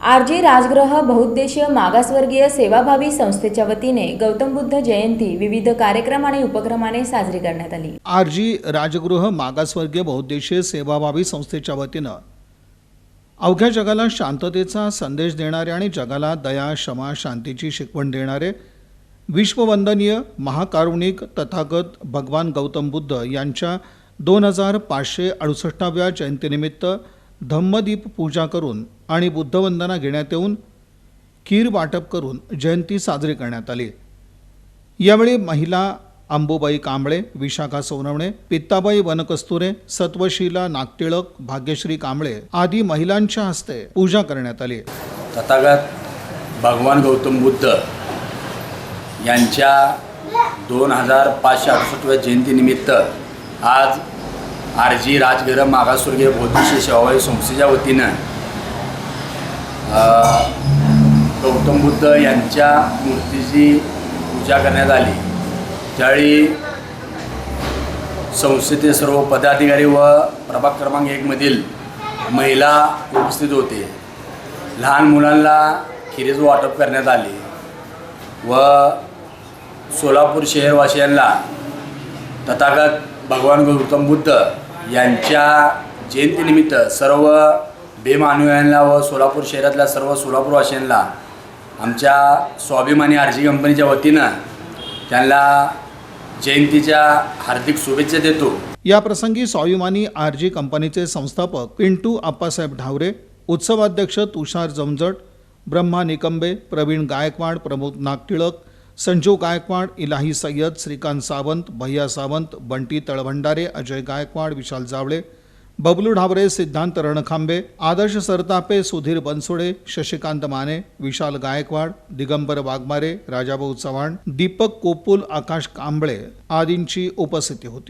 R G Rajgriha बहुउद्देशीय मागासवर्गीय सेवाभावी संस्थेच्या वतीने गौतम बुद्ध जयंती विविध कार्यक्रम आणि उपक्रमाने साजरी करण्यात आली. आर जी राजगृह मागासवर्गीय बहुउद्देशीय सेवाभावी संस्थेच्या वतीनं अवघ्या जगाला शांततेचा संदेश देणारे आणि जगाला दया क्षमा शांतीची शिकवण देणारे विश्ववंदनीय महाकारुणिक तथागत भगवान गौतम बुद्ध यांच्या दोन हजार पाचशे अडुसष्टाव्या जयंतीनिमित्त धम्मदीप पूजा करून आणि बुद्धवंदना घेण्यात येऊन खीर वाटप करून जयंती साजरी करण्यात आली. यावेळी महिला अंबुबाई कांबळे विशाखा सोनवणे पित्ताबाई वनकस्तुरे सत्वशीला नागटिळक भाग्यश्री कांबळे आदी महिलांच्या हस्ते पूजा करण्यात आली. तथागत भगवान गौतम बुद्ध यांच्या दोन हजार पाचशे अडुसष्टव्या जयंतीनिमित्त आज आर जी राजगृह मागासवर्गीय बौद्धिक सेवाभावी संस्थेच्या वतीनं गौतम बुद्ध यांच्या मूर्तीची पूजा करण्यात आली. त्यावेळी संस्थेचे सर्व पदाधिकारी व प्रभाग क्रमांक एकमधील महिला उपस्थित होते. लहान मुलांना खिरीज वाटप करण्यात आले व सोलापूर शहरवासियांना तथागत भगवान गौतम बुद्ध यांच्या जयंतीनिमित्त सर्व बेमानुयांना व सोलापूर शहरातल्या सर्व सोलापूरवासियांना आमच्या स्वाभिमानी आर जी कंपनीच्या वतीनं त्यांना जयंतीच्या हार्दिक शुभेच्छा देतो. या प्रसंगी स्वाभिमानी आर जी कंपनीचे संस्थापक पिंटू आप्पासाहेब ढावरे उत्सवाध्यक्ष तुषार जमजट ब्रह्मा निकंबे प्रवीण गायकवाड प्रमोद नागटिळक संजू गायकवाड इलाही सय्यद श्रीकांत सावंत भैया सावंत बंटी तळभंडारे अजय गायकवाड विशाल जावळे बबलू ढाबरे सिद्धांत रणखांबे आदर्श सरतापे सुधीर बनसोडे शशिकांत माने विशाल गायकवाड दिगंबर वाघमारे राजाभाऊ चव्हाण दीपक कोपुल आकाश कांबळे आदींची उपस्थिती होती.